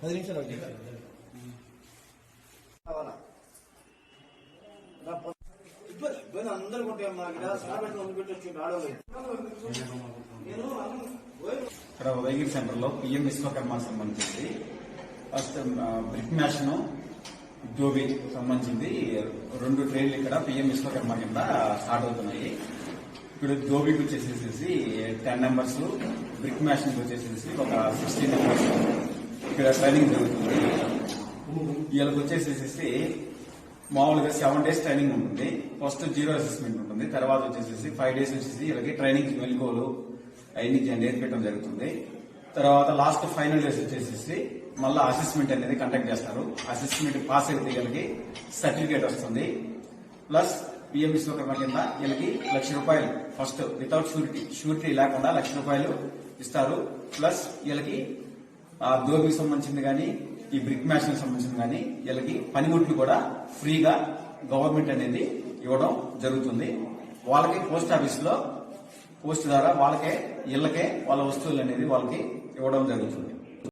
పది నిమిషాలు ఇబ్బంది అందరూ ఇక్కడ సాబెట్ ముందు పెట్టి వచ్చి ఆడలేదు నేను ఓయ్ ఇక్కడ వైగిరి సెంటర్లో పిఎం విశ్వకర్మకు సంబంధించి ఫస్ట్ బ్రిక్ మ్యాషన్ డోబీ సంబంధించింది. రెండు ట్రైన్లు ఇక్కడ పిఎం విశ్వకర్మ కింద స్టార్ట్ అవుతున్నాయి. ఇప్పుడు డోబీకి వచ్చేసేసి టెన్ నెంబర్స్ బ్రిక్ మ్యాచింగ్ వచ్చేసేసి ఒక సిక్స్టీన్ మెంబర్స్ ఇక్కడ ట్రైనింగ్ జరుగుతుంది. వీళ్ళకి వచ్చేసేసి మామూలుగా సెవెన్ డేస్ ట్రైనింగ్ ఉంటుంది. ఫస్ట్ జీరో అసెస్మెంట్ ఉంటుంది. తర్వాత వచ్చేసేసి ఫైవ్ డేస్ వచ్చేసి వీళ్ళకి ట్రైనింగ్ మెలుకోలు అవన్నీ నేర్పించడం జరుగుతుంది. తర్వాత లాస్ట్ ఫైనల్ డేస్ వచ్చేసేసి మళ్ళీ అసెస్మెంట్ అనేది కండక్ట్ చేస్తారు. అసెస్మెంట్ పాస్ అయితే వీళ్ళకి సర్టిఫికేట్ వస్తుంది. ప్లస్ పిఎం విశ్వకర్మ కింద వీళ్ళకి లక్ష రూపాయలు. ఫస్ట్ వితౌట్ షూరిటీ షూరిటీ లేకుండా లక్ష రూపాయలు ఇస్తారు. ప్లస్ వీళ్ళకి ఆ దోబికి సంబంధించింది కానీ ఈ బ్రిక్ మ్యాషన్ సంబంధించింది కానీ వీళ్ళకి పనిముట్లు కూడా ఫ్రీగా గవర్నమెంట్ అనేది ఇవ్వడం జరుగుతుంది. వాళ్ళకి పోస్ట్ ఆఫీస్లో పోస్ట్ ద్వారా వాళ్ళకే ఇళ్ళకే వాళ్ళ వస్తువులు అనేది వాళ్ళకి ఇవ్వడం జరుగుతుంది.